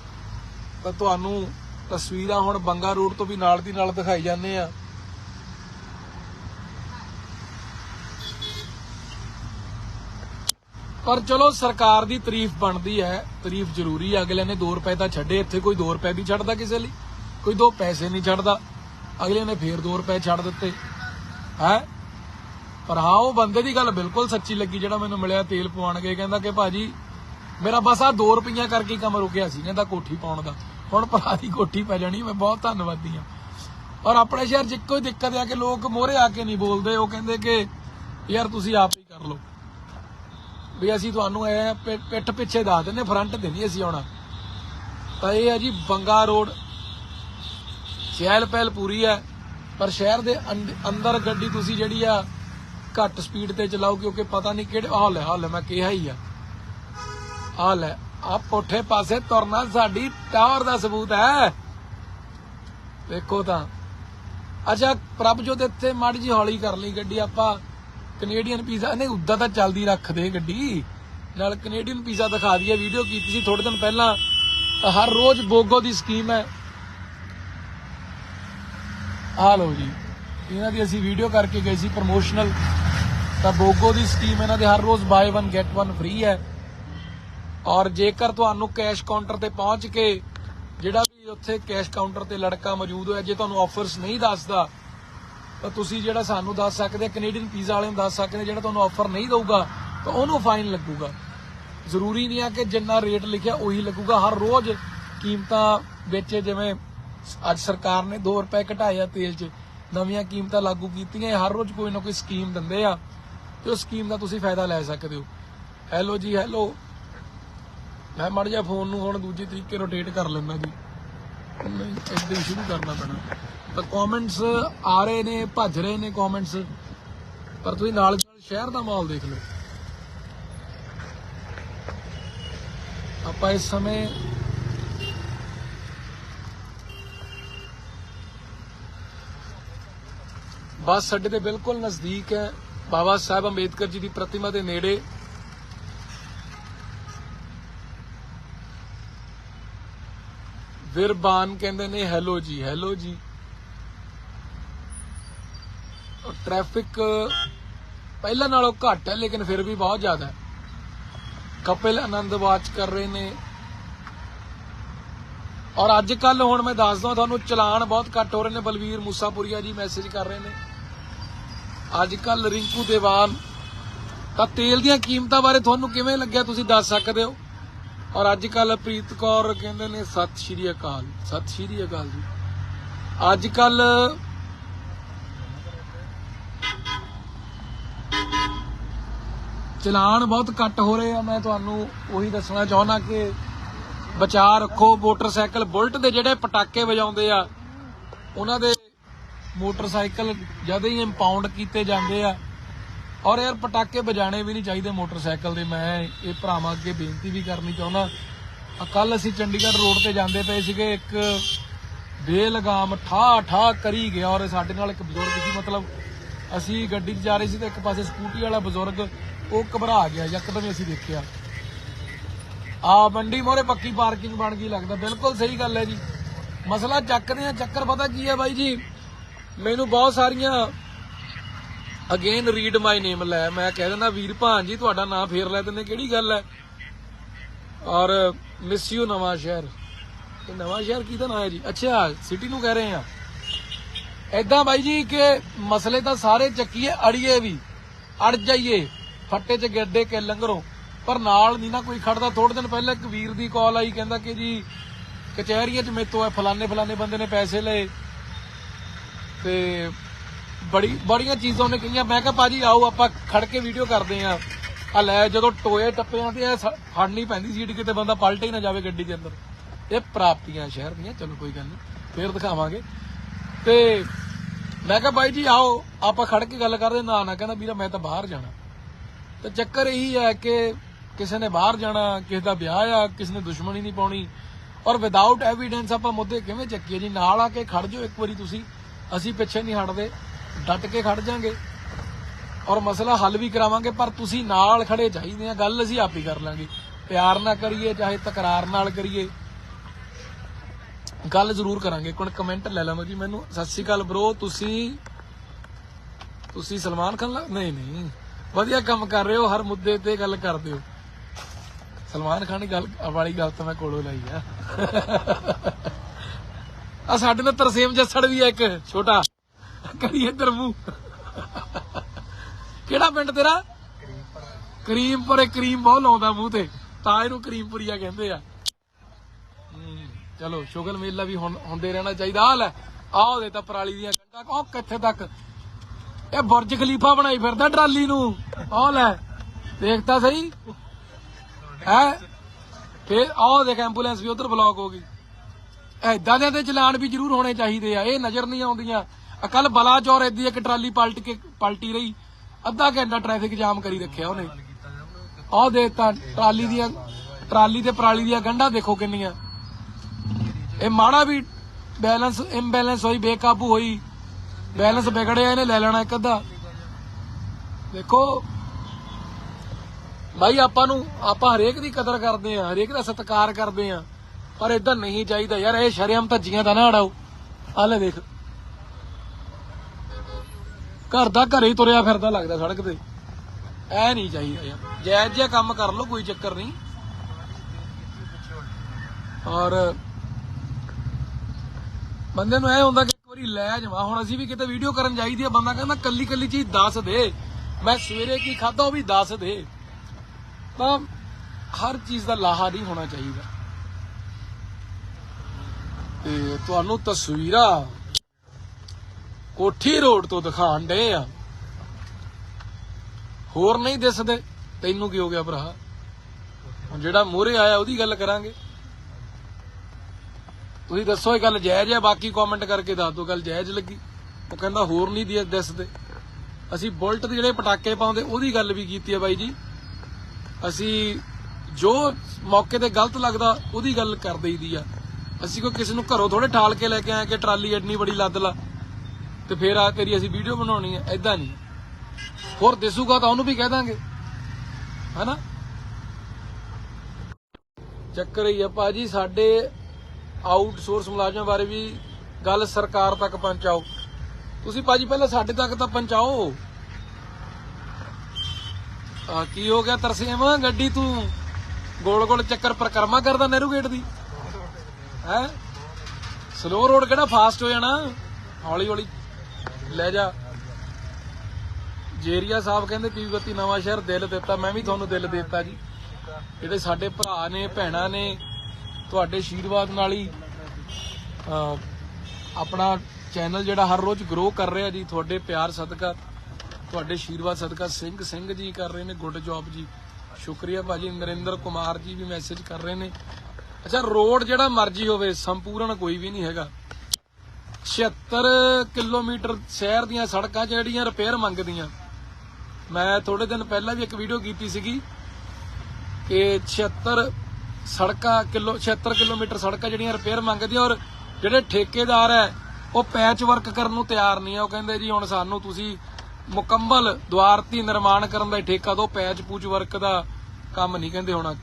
ਤਾਂ ਤੁਹਾਨੂੰ ਤਸਵੀਰਾਂ ਹੁਣ ਬੰਗਾ ਰੋਡ ਤੋਂ ਵੀ ਨਾਲ ਦੀ ਨਾਲ ਦਿਖਾਈ ਜਾਂਦੇ ਆ। ਪਰ ਚਲੋ ਸਰਕਾਰ ਦੀ ਤਾਰੀਫ ਬਣਦੀ ਹੈ, ਤਾਰੀਫ ਜ਼ਰੂਰੀ ਹੈ। ਅਗਲੇ ਨੇ 2 ਰੁਪਏ ਤਾਂ ਛੱਡੇ, ਇੱਥੇ ਕੋਈ 2 ਰੁਪਏ ਵੀ ਛੱਡਦਾ ਕਿਸੇ ਲਈ? ਕੋਈ 2 ਪੈਸੇ ਨਹੀਂ ਛੱਡਦਾ। ਅਗਲੇ ਨੇ ਫੇਰ 2 ਰੁਪਏ ਛੱਡ ਦਿੱਤੇ। ਹੈ? ਪਰ ਹਾਂ, ਉਹ ਬੰਦੇ ਦੀ ਗੱਲ ਬਿਲਕੁਲ ਸੱਚੀ ਲੱਗੀ, ਜਿਹੜਾ ਮੈਨੂੰ ਮਿਲਿਆ, ਤੇਲ ਪਵਾਉਣ ਗਏ ਕਹਿੰਦਾ ਕਿ ਭਾਜੀ, ਮੇਰਾ ਬਸ ਆ 2 ਰੁਪਈਆ ਕਰਕੇ ਕੰਮ ਰੁਕਿਆ ਸੀ। ਕਹਿੰਦਾ ਕੋਠੀ ਪਾਉਣ ਦਾ। ਹੁਣ ਭਰਾ ਦੀ ਕੋਠੀ ਪੈ ਜਾਣੀ, ਮੈਂ ਬਹੁਤ ਧੰਨਵਾਦੀ ਆ ਔਰ ਆਪਣੇ ਸ਼ਹਿਰ 'ਚ ਇੱਕੋ ਹੀ ਦਿੱਕਤ ਆ ਕਿ ਲੋਕ ਮੋਹਰੇ ਆ ਕੇ ਨਹੀਂ ਬੋਲਦੇ। ਉਹ ਕਹਿੰਦੇ ਕਿ, ਯਾਰ ਤੁਸੀਂ ਆਪ ਹੀ ਕਰ ਲਓ। ਵੀ ਅਸੀਂ ਤੁਹਾਨੂੰ ਐ ਪਿੱਠ ਪਿੱਛੇ ਦੱਸ ਦਿੰਦੇ, ਫਰੰਟ ਤੇ ਨਹੀਂ ਅਸੀਂ ਆਉਣਾ। ਤਾਂ ਇਹ ਹੈ ਜੀ, ਬੰਗਾ ਰੋਡ। ਚਹਿਲ ਪਹਿਲ ਪੂਰੀ ਹੈ, ਪਰ ਸ਼ਹਿਰ ਦੇ ਅੰਦਰ ਗੱਡੀ ਤੁਸੀਂ ਜਿਹੜੀ ਆ, ਘੱਟ ਸਪੀਡ ਤੇ ਚਲਾਓ, ਕਿਉਂਕਿ ਪਤਾ ਨਹੀਂ ਕਿਹੜੇ ਹਾਲ ਹੈ ਹਾਲ ਮੈਂ ਕਿਹਾ ਹੀ ਆ। ਹਾਲ ਹੈ ਆ ਪੁੱਠੇ ਪਾਸੇ ਤੁਰਨਾ ਸਾਡੀ ਟਾਵਰ ਦਾ ਸਬੂਤ ਹੈ। ਵੇਖੋ ਤਾਂ। ਅੱਛਾ ਪ੍ਰਭਜੋਤ ਇੱਥੇ ਮਾੜੀ ਜੀ ਹੌਲੀ ਕਰ ਲਈ ਗੱਡੀ, ਆਪਾਂ ਕੈਨੇਡੀਅਨ ਪੀਜ਼ਾ ਨਹੀਂ, ਉੱਦਾਂ ਤਾਂ ਚੱਲਦੀ ਰੱਖਦੇ ਗੱਡੀ। ਨਾਲ ਕੈਨੇਡੀਅਨ ਪੀਜ਼ਾ ਦਿਖਾ ਦਈਏ ਵੀਡੀਓ ਕੀਤੀ ਸੀ ਥੋੜੇ ਦਿਨ ਪਹਿਲਾਂ ਹਰ ਰੋਜ਼ ਬੋਗੋ ਦੀ ਸਕੀਮ ਹੈ। ਆ ਲਓ ਜੀ, ਇਹਨਾਂ ਦੀ ਅਸੀਂ ਵੀਡੀਓ ਕਰਕੇ ਗਏ ਸੀ ਪ੍ਰਮੋਸ਼ਨਲ ਤਾਂ ਬੋਗੋ ਦੀ ਸਕੀਮ ਇਹਨਾਂ ਦੇ ਹਰ ਰੋਜ਼ ਬਾਏ 1 ਗੈਟ 1 ਫ੍ਰੀ ਹੈ। ਔਰ ਜੇਕਰ ਤੁਹਾਨੂੰ ਕੈਸ਼ ਕਾਊਂਟਰ ਤੇ ਪਹੁੰਚ ਕੇ ਜਿਹੜਾ ਵੀ ਉੱਥੇ ਕੈਸ਼ ਕਾਊਂਟਰ ਤੇ ਲੜਕਾ ਮੌਜੂਦ ਹੋਇਆ, ਜੇ ਤੁਹਾਨੂੰ ਆਫਰਸ ਨਹੀਂ ਦੱਸਦਾ, ਤਾਂ ਤੁਸੀਂ ਜਿਹੜਾ ਸਾਨੂੰ ਦੱਸ ਸਕਦੇ ਕੈਨੇਡੀਅਨ ਪੀਜ਼ਾ ਵਾਲੇ ਨੂੰ ਦੱਸ ਸਕਦੇ ਜਿਹੜਾ ਤੁਹਾਨੂੰ ਆਫਰ ਨਹੀਂ ਦਊਗਾ, ਤਾਂ ਉਹਨੂੰ ਫਾਈਨ ਲੱਗੂਗਾ। ਜ਼ਰੂਰੀ ਨਹੀਂ ਆ ਕਿ ਜਿੰਨਾ ਰੇਟ ਲਿਖਿਆ ਉਹੀ ਲੱਗੂਗਾ। ਹਰ ਰੋਜ਼ ਕੀਮਤਾਂ ਵਿੱਚ ਜਿਵੇਂ ਅੱਜ ਸਰਕਾਰ ਨੇ 2 ਰੁਪਏ ਘਟਾਏ ਤੇਲ 'ਚ, ਨਵੀਆਂ ਕੀਮਤਾਂ ਲਾਗੂ ਕੀਤੀਆਂ ਹਰ ਰੋਜ਼ ਕੋਈ ਨਾ ਕੋਈ ਸਕੀਮ ਦਿੰਦੇ ਆ, ਤੇ ਉਹ ਸਕੀਮ ਦਾ ਤੁਸੀਂ ਫਾਇਦਾ ਲੈ ਸਕਦੇ ਹੋ। ਹੈਲੋ ਜੀ ਹੈਲੋ ਮੈਂ ਮੜ ਜਾ ਫੋਨ ਨੂੰ ਹੁਣ ਦੂਜੇ ਤਰੀਕੇ ਰੋਟੇਟ ਕਰ ਲੈਂਦਾ ਜੀ। ਨਹੀਂ ਹੀ ਸ਼ੁਰੂ ਕਰਨਾ ਪੈਣਾ। ਤਾਂ ਕਮੈਂਟਸ ਆ ਰਹੇ ਨੇ, ਭੱਜ ਰਹੇ ਨੇ ਕਮੈਂਟਸ ਪਰ ਤੁਸੀਂ ਨਾਲ ਸ਼ਹਿਰ ਦਾ ਮਾਹੌਲ ਦੇਖ ਲਓ। ਆਪਾਂ ਇਸ ਸਮੇਂ ਬੱਸ ਅੱਡੇ ਦੇ ਬਿਲਕੁਲ ਨਜ਼ਦੀਕ ਹੈ। ਬਾਬਾ ਸਾਹਿਬ ਅੰਬੇਦਕਰ ਜੀ ਦੀ ਪ੍ਰਤਿਮਾ ਦੇ ਨੇੜੇ ਫਿਰ ਬਾਨ ਕਹਿੰਦੇ ਨੇ, ਹੈਲੋ ਜੀ ਹੈਲੋ ਜੀ। ਟ੍ਰੈਫਿਕ ਪਹਿਲਾਂ ਨਾਲੋਂ ਘੱਟ ਹੈ, ਲੇਕਿਨ ਫਿਰ ਵੀ ਬਹੁਤ ਜ਼ਿਆਦਾ ਹੈ। ਕਪਿਲ ਆਨੰਦ ਵਾਚ ਕਰ ਰਹੇ ਨੇ। ਔਰ ਅੱਜ ਕੱਲ ਹੁਣ ਮੈਂ ਦੱਸਦਾ ਤੁਹਾਨੂੰ ਚਲਾਨ ਬਹੁਤ ਘੱਟ ਹੋ ਰਹੇ ਨੇ। ਬਲਵੀਰ ਮੂਸਾਪੁਰੀਆ ਜੀ ਮੈਸੇਜ ਕਰ ਰਹੇ ਨੇ। ਅੱਜ ਕੱਲ ਰਿੰਕੂ ਦੇਵਾਨ ਤਾਂ ਤੇਲ ਦੀਆਂ ਕੀਮਤਾਂ ਬਾਰੇ ਤੁਹਾਨੂੰ ਕਿਵੇਂ ਲੱਗਿਆ, ਤੁਸੀਂ ਦੱਸ ਸਕਦੇ ਹੋ? ਔਰ ਅੱਜ ਕੱਲ ਪ੍ਰੀਤ ਕੌਰ ਕਹਿੰਦੇ ਨੇ ਸਤਿ ਸ਼੍ਰੀ ਅਕਾਲ, ਸਤਿ ਸ਼੍ਰੀ ਅਕਾਲ ਜੀ। ਅੱਜ ਕੱਲ ਚਲਾਨ ਬਹੁਤ ਘੱਟ ਹੋ ਰਹੇ ਆ, ਮੈਂ ਤੁਹਾਨੂੰ ਉਹੀ ਦੱਸਣਾ ਚਾਹੁੰਦਾ ਕਿ ਬਚਾ ਰੱਖੋ, ਮੋਟਰਸਾਈਕਲ ਬੁਲਟ ਦੇ ਜਿਹੜੇ ਪਟਾਕੇ ਵਜਾਉਂਦੇ ਆ, ਉਹਨਾਂ ਦੇ ਮੋਟਰਸਾਈਕਲ ਜਦ ਹੀ ਇੰਪਾਊਂਡ ਕੀਤੇ ਜਾਂਦੇ ਆ। ਔਰ ਯਾਰ ਪਟਾਕੇ ਵਜਾਣੇ ਵੀ ਨਹੀਂ ਚਾਹੀਦੇ ਮੋਟਰਸਾਈਕਲ ਦੇ। ਮੈਂ ਇਹ ਭਰਾਵਾਂ ਅੱਗੇ ਬੇਨਤੀ ਵੀ ਕਰਨੀ ਚਾਹੁੰਦਾ। ਕੱਲ ਅਸੀਂ ਚੰਡੀਗੜ੍ਹ ਰੋਡ ਤੇ ਜਾਂਦੇ ਪਏ ਸੀਗੇ, ਇੱਕ ਬੇਲਗਾਮ ਠਾ ਠਾ ਕਰੀ ਗਿਆ ਔਰ ਸਾਡੇ ਨਾਲ ਇੱਕ ਬਜ਼ੁਰਗ ਸੀ, ਮਤਲਬ ਅਸੀਂ ਗੱਡੀ 'ਚ ਜਾ ਰਹੇ ਸੀ ਤੇ ਇੱਕ ਪਾਸੇ ਸਕੂਟੀ ਵਾਲਾ ਬਜ਼ੁਰਗ ਉਹ ਘਬਰਾ ਗਿਆ, ਯਕਦਮ ਅਸੀਂ ਦੇਖਿਆ। ਆ ਮੰਡੀ ਮੋਰੇ ਪੱਕੀ ਪਾਰਕਿੰਗ ਬਣ ਗਈ ਲੱਗਦਾ, ਬਿਲਕੁਲ ਸਹੀ ਗੱਲ ਹੈ ਜੀ। ਮਸਲਾ ਚੱਕਦੇ ਆ ਚੱਕਰ ਪਤਾ ਕੀ ਹੈ ਬਾਈ ਜੀ? ਮੈਨੂੰ ਬਹੁਤ ਸਾਰੀਆਂ ਅਗੇਨ ਰੀਡ ਮਾਈ ਨੇਮ ਲੈ। ਮੈਂ ਕਹਿ ਦਿੰਦਾ, ਵੀਰ ਭਾਨ ਜੀ, ਤੁਹਾਡਾ ਨਾਮ ਫੇਰ ਲੈ ਦਿੰਦੇ, ਕਿਹੜੀ ਗੱਲ ਹੈ? ਔਰ ਮਿਸ ਯੂ ਨਵਾਂ ਸ਼ਹਿਰ। ਇਹ ਨਵਾਂ ਸ਼ਹਿਰ ਕਿਹਦਾ ਨਾਮ ਹੈ ਜੀ? ਅੱਛਾ ਸਿਟੀ ਨੂੰ ਕਹਿ ਰਹੇ ਆ ਐਦਾਂ ਬਾਈ ਜੀ ਕਿ ਮਸਲੇ ਤਾਂ ਸਾਰੇ ਚੱਕੀਏ, ਅੜੀਏ ਵੀ। ਅੜ ਜਾਈਏ, ਫੱਟੇ 'ਚ ਗੱਡੇ ਕੇ ਲੰਗਰੋ ਪਰ ਨਾਲ ਨਹੀਂ ਨਾ ਕੋਈ ਖੜਦਾ। ਥੋੜੇ ਦਿਨ ਪਹਿਲਾਂ ਇੱਕ ਵੀਰ ਦੀ ਕਾਲ ਆਈ, ਕਹਿੰਦਾ ਕਿ ਜੀ, ਕਚਹਿਰੀਆਂ 'ਚ ਮੇਤੋਂ ਐ ਫਲਾਣੇ ਫਲਾਣੇ ਬੰਦੇ ਨੇ ਪੈਸੇ ਲਏ। ਤੇ ਬੜੀ, ਬੜੀਆਂ ਚੀਜ਼ਾਂ ਉਹਨੇ ਕਹੀਆਂ। ਮੈਂ ਕਿਹਾ, ਭਾਜੀ, ਆਓ, ਆਪਾਂ ਖੜ ਕੇ ਵੀਡੀਓ ਕਰਦੇ ਆ। ਆ ਲੈ, ਜਦੋਂ ਟੋਏ ਟੱਪਿਆਂ ਤੇ ਫੜਨੀ ਪੈਂਦੀ ਸੀਟ ਕਿਤੇ, ਬੰਦਾ ਪਲਟ ਹੀ ਨਾ ਜਾਵੇ ਗੱਡੀ ਦੇ ਅੰਦਰ। ਇਹ ਪ੍ਰਾਪਤੀਆਂ ਸ਼ਹਿਰ ਦੀਆਂ, ਚਲੋ ਕੋਈ ਗੱਲ ਨਹੀਂ, ਫੇਰ ਦਿਖਾਵਾਂਗੇ। ਤੇ ਮੈਂ ਕਿਹਾ ਬਾਈ ਜੀ, ਆਓ, ਆਪਾਂ ਖੜ ਕੇ ਗੱਲ ਕਰਦੇ ਨਾ ਨਾ ਕਹਿੰਦਾ, ਵੀਰਾ, ਮੈਂ ਤਾਂ ਬਾਹਰ ਜਾਣਾ। ਤੇ ਚੱਕਰ ਇਹੀ ਹੈ ਕਿ ਕਿਸੇ ਨੇ ਬਾਹਰ ਜਾਣਾ, ਕਿਸੇ ਦਾ ਵਿਆਹ ਆ, ਕਿਸੇ ਨੇ ਦੁਸ਼ਮਣੀ ਨਹੀਂ ਪਾਉਣੀ। ਔਰ ਵਿਦਆਊਟ ਐਵੀਡੈਂਸ ਆਪਾਂ ਮੁੱਦੇ ਕਿਵੇਂ ਚੱਕੀਏ? ਜੀ, ਨਾਲ ਆ ਕੇ ਖੜ ਜਾਓ ਇੱਕ ਵਾਰੀ ਤੁਸੀਂ। ਅਸੀਂ ਪਿੱਛੇ ਨਹੀਂ ਹਟਦੇ। ਡਟ ਕੇ ਖੜ ਜਾਾਂਗੇ। ਔਰ ਮਸਲਾ ਹੱਲ ਵੀ ਕਰਾਵਾਂਗੇ, ਪਰ ਤੁਸੀਂ ਨਾਲ ਖੜੇ ਚਾਹੀਦੇ ਆ, ਗੱਲ ਅਸੀਂ ਆਪ ਹੀ ਕਰ ਲਾਂਗੇ। ਪਿਆਰ ਨਾਲ ਕਰੀਏ, ਚਾਹੇ ਤਕਰਾਰ ਨਾਲ ਕਰੀਏ। ਗੱਲ ਜ਼ਰੂਰ ਕਰਾਂਗੇ। ਕੋਣ ਕਮੈਂਟ ਲੈ ਲਵਾਂ ਜੀ ਮੈਨੂੰ। ਸਤਿ ਸ਼੍ਰੀ ਅਕਾਲ ਬ్రో ਤੁਸੀਂ ਤੁਸੀਂ ਸਲਮਾਨ ਖਾਨ ਲਾ- ਨਹੀਂ ਨਹੀਂ। ਵਧੀਆ ਕੰਮ ਕਰ ਰਹੇ ਹੋ, ਹਰ ਮੁੱਦੇ ਤੇ ਗੱਲ ਕਰਦੇ ਹੋ। ਸਲਮਾਨ ਖਾਨ ਦੀ ਗੱਲ ਵਾਲੀ ਗੱਲ ਤਾਂ ਮੈਂ ਕੋਲੋਂ ਲਈ ਆ। ਆ ਸਾਡੇ ਨਾਲ ਤਰਸੇਮ ਜੱਸੜ ਵੀ ਆ ਇੱਕ, ਛੋਟਾ। ਕਰੀ ਇੱਧਰ ਮੂੰਹ। ਕਿਹੜਾ ਪਿੰਡ ਤੇਰਾ? ਕਰੀਮਪੁਰੇ ਕਰੀਮ ਬਹੁਤ ਲਾਉਂਦਾ ਮੂੰਹ ਤੇ। ਤਾਂ ਇਹਨੂੰ ਕਰੀਮਪੁਰੀਆ ਕਹਿੰਦੇ ਆ। ਚਲੋ, ਸ਼ੁਗਲ ਮੇਲਾ ਵੀ ਹੁੰਦੇ ਰਹਿਣਾ ਚਾਹੀਦਾ। ਆ ਲੈ, ਆਹ ਉਹਦੇ ਤਾਂ ਪਰਾਲੀ ਦੀਆਂ ਕੰਡਾ ਉਹ ਕਿੱਥੇ ਤੱਕ? ਇਹ ਬੁਰਜ ਖਲੀਫਾ ਬਣਾਈ ਫਿਰਦਾ ਟਰਾਲੀ ਨੂੰ। ਆਹ ਲੈ, ਦੇਖ ਤਾਂ ਸਹੀ। ਹੈ? ਫੇਰ ਆਹ ਦੇਖ, ਐਂਬੂਲੈਂਸ ਵੀ ਉਧਰ ਬਲੌਕ ਹੋ ਗਈ। ਐਦਾਂ ਦੇ ਤੇ ਚਲਾਨ ਵੀ ਜ਼ਰੂਰ ਹੋਣੇ ਚਾਹੀਦੇ ਆ। ਇਹ ਨਜ਼ਰ ਨਹੀਂ ਆਉਂਦੀਆਂ। ਅਕਲ ਬਲਾਚੌਰ ਏਦੀ ਇੱਕ ਟਰਾਲੀ ਪਲਟ ਕੇ ਪਲਟੀ ਰਹੀ। ਅੱਧਾ ਘੰਟਾ ਟ੍ਰੈਫਿਕ ਜਾਮ ਕਰੀ ਰੱਖਿਆ ਉਹਨੇ। ਆਹ ਦੇਖ ਤਾਂ ਟਰਾਲੀ ਦੀਆਂ, ਟਰਾਲੀ ਤੇ ਪਰਾਲੀ ਦੀਆਂ ਗੰਢਾਂ ਦੇਖੋ ਕਿੰਨੀਆਂ। ਇਹ ਮਾੜਾ ਵੀ ਬੈਲੈਂਸ ਇੰਬੈਲੈਂਸ ਹੋਈ, ਬੇਕਾਬੂ ਹੋਈ। ਬੈਲੈਂਸ ਵਿਗੜਿਆ, ਇਹਨੇ ਲੈ ਲੈਣਾ ਇੱਕ ਅੱਧਾ। ਦੇਖੋ ਭਾਈ ਆਪਾਂ ਨੂੰ, ਆਪਾਂ ਹਰੇਕ ਦੀ ਕਦਰ ਕਰਦੇ ਆ ਹਰੇਕ ਦਾ ਸਤਿਕਾਰ ਕਰਦੇ ਆ ਪਰ ਇਦਾਂ ਨਹੀਂ ਚਾਹੀਦਾ। ਯਾਰ, ਇਹ ਸ਼ਰਮ ਧੱਜੀਆਂ ਦਾ ਨਾ ਅੜਾਓ ਆ ਦੇਖ। ਘਰ ਦਾ ਘਰੇ ਤੁਰਿਆ ਫਿਰਦਾ ਲੱਗਦਾ ਸੜਕ ਤੇ। ਐ ਨਹੀਂ ਚਾਹੀਦਾ ਯਾਰ। ਜਾਇਜ਼ ਜਿਹਾ ਕੰਮ ਕਰ ਲਓ, ਕੋਈ ਚੱਕਰ ਨਹੀਂ। ਔਰ ਬੰਦੇ ਨੂੰ ਐ ਹੁੰਦਾ ਕਿ ਇੱਕ ਵਾਰੀ ਲੈ ਜਾਵਾਂ। ਹੁਣ ਅਸੀਂ ਵੀ ਕਿਤੇ ਵੀਡੀਓ ਕਰਨ ਜਾਈਦੀ ਆ, ਬੰਦਾ ਕਹਿੰਦਾ ਕੱਲੀ ਕੱਲੀ ਚੀਜ਼ ਦੱਸ ਦੇ। ਮੈਂ ਸਵੇਰੇ ਕੀ ਖਾਦਾ ਉਹ ਵੀ ਦੱਸ ਦੇ। ਤਾਂ ਹਰ ਚੀਜ਼ ਦਾ ਲਾਹਾ ਨਹੀਂ ਹੋਣਾ ਚਾਹੀਦਾ। ਤੇ ਤੁਹਾਨੂੰ ਤਸਵੀਰਾਂ ਕੋਠੀ ਰੋਡ ਤੋਂ ਦਿਖਾਣ ਡੇ ਆ। ਹੋਰ ਨਹੀਂ ਦਿਸਦੇ। ਤੈਨੂੰ ਕੀ ਹੋ ਗਿਆ ਭਰਾ? ਹੁਣ ਜਿਹੜਾ ਮੂਹਰੇ ਆਇਆ, ਉਹਦੀ ਗੱਲ ਕਰਾਂਗੇ। ਤੁਸੀਂ ਦੱਸੋ, ਇਹ ਗੱਲ ਜਾਇਜ਼ ਹੈ ਬਾਕੀ ਕਮੈਂਟ ਕਰਕੇ ਦੱਸ ਦਿਓ, ਗੱਲ ਜਾਇਜ਼ ਲੱਗੀ। ਉਹ ਕਹਿੰਦਾ, ਹੋਰ ਨਹੀਂ ਦਿਸਦੇ। ਅਸੀਂ ਬੁਲਟ ਦੇ ਜਿਹੜੇ ਪਟਾਕੇ ਪਾਉਂਦੇ, ਉਹਦੀ ਗੱਲ ਵੀ ਕੀਤੀ ਹੈ ਬਾਈ ਜੀ। ਅਸੀਂ ਜੋ ਮੌਕੇ ਤੇ ਗਲਤ ਲੱਗਦਾ, ਉਹਦੀ ਗੱਲ ਕਰ ਦਈਦੀ ਆ। ਅਸੀਂ ਕੋਈ ਕਿਸੇ ਨੂੰ ਘਰੋਂ ਥੋੜੇ ਠਾਲ ਕੇ ਲੈ ਕੇ ਆਏ ਕਿ ਟਰਾਲੀ ਐਡਨੀ ਬੜੀ ਲੱਦ ਲਾ। ਤੇ ਫੇਰ ਆ ਤੇਰੀ ਅਸੀਂ ਵੀਡੀਓ ਬਣਾਉਣੀ ਹੈ ਐਦਾਂ ਨਹੀਂ। ਹੋਰ ਦਿਸੂਗਾ ਤਾਂ ਉਹਨੂੰ ਵੀ ਕਹਿ ਦਾਂਗੇ। ਹੈਨਾ? ਚੱਕਰ ਹੀ ਆ ਭਾਜੀ, ਸਾਡੇ ਆਊਟਸੋਰਸ ਮੁਲਾਜ਼ਮਾਂ ਬਾਰੇ ਵੀ ਗੱਲ ਸਰਕਾਰ ਤੱਕ ਪਹੁੰਚਾਓ। ਤੁਸੀਂ ਭਾਜੀ ਪਹਿਲਾਂ ਸਾਡੇ ਤੱਕ ਤਾਂ ਪਹੁੰਚਾਓ। ਆ ਕੀ ਹੋ ਗਿਆ ਤਰਸੇਮ? ਗੱਡੀ ਤੂੰ ਗੋਲ ਗੋਲ ਚੱਕਰ ਪਰਕਰਮਾ ਕਰਦਾ ਨਹਿਰੂ ਗੇਟ ਦੀ। ਹੈ? ਸਲੋ ਰੋਡ ਕਿਹੜਾ ਫਾਸਟ ਹੋ ਜਾਣਾ? ਹੌਲੀ ਹੌਲੀ ਲੈ ਜਾ। ਜੇਰੀਆ ਸਾਹਿਬ ਕਹਿੰਦੇ ਪੀਵਤੀ ਨਵਾਂ ਸ਼ਹਿਰ ਦਿਲ ਦਿੱਤਾ। ਮੈਂ ਵੀ ਤੁਹਾਨੂੰ ਦਿਲ ਦਿੱਤਾ ਜੀ। ਜਿਹੜੇ ਸਾਡੇ ਭਰਾ ਨੇ, ਭੈਣਾਂ ਨੇ, ਤੁਹਾਡੇ ਆਸ਼ੀਰਵਾਦ ਨਾਲ ਹੀ ਆਪਣਾ ਚੈਨਲ ਜਿਹੜਾ ਹਰ ਰੋਜ਼ ਗਰੋ ਕਰ ਰਿਹਾ ਜੀ, ਤੁਹਾਡੇ ਪਿਆਰ ਸਦਕਾ, ਤੁਹਾਡੇ ਆਸ਼ੀਰਵਾਦ ਸਦਕਾ ਸਿੰਘ ਸਿੰਘ ਜੀ ਕਰ ਰਹੇ ਨੇ, ਗੁੱਡ ਜੌਬ ਜੀ। ਸ਼ੁਕਰੀਆ ਭਾਜੀ। ਨਰਿੰਦਰ ਕੁਮਾਰ ਜੀ ਵੀ ਮੈਸੇਜ ਕਰ ਰਹੇ ਨੇ। ਅੱਛਾ ਰੋਡ ਜਿਹੜਾ ਮਰਜ਼ੀ ਹੋਵੇ, ਸੰਪੂਰਨ ਕੋਈ ਵੀ ਨਹੀਂ ਹੈਗਾ। 76 ਕਿਲੋਮੀਟਰ ਸ਼ਹਿਰ ਦੀਆਂ ਸੜਕਾਂ ਜਿਹੜੀਆਂ ਰਿਪੇਅਰ ਮੰਗਦੀਆਂ। ਮੈਂ ਥੋੜੇ ਦਿਨ ਪਹਿਲਾਂ ਵੀ ਇੱਕ ਵੀਡੀਓ ਕੀਤੀ ਸੀਗੀ ਕਿ 76 ਸੜਕਾਂ ਕਿਲੋ 76 ਕਿਲੋਮੀਟਰ ਸੜਕਾਂ ਜਿਹੜੀਆਂ ਰਿਪੇਅਰ ਮੰਗਦੀਆਂ ਔਰ ਜਿਹੜੇ ਠੇਕੇਦਾਰ ਹੈ, ਉਹ ਪੈਚ ਵਰਕ ਕਰਨ ਨੂੰ ਤਿਆਰ ਨਹੀਂ ਆ। ਉਹ ਕਹਿੰਦੇ ਜੀ, ਹੁਣ ਸਾਨੂੰ ਤੁਸੀਂ ਮੁਕੰਮਲ ਦੁਆਰਤੀ ਨਿਰਮਾਣ ਕਰਨ ਦਾ ਠੇਕਾ ਦਿਓ ਪੈਚ ਪੂਚ ਵਰਕ ਦਾ ਕੰਮ ਨਹੀਂ ਕਹਿੰਦੇ ਹੋਣਾ।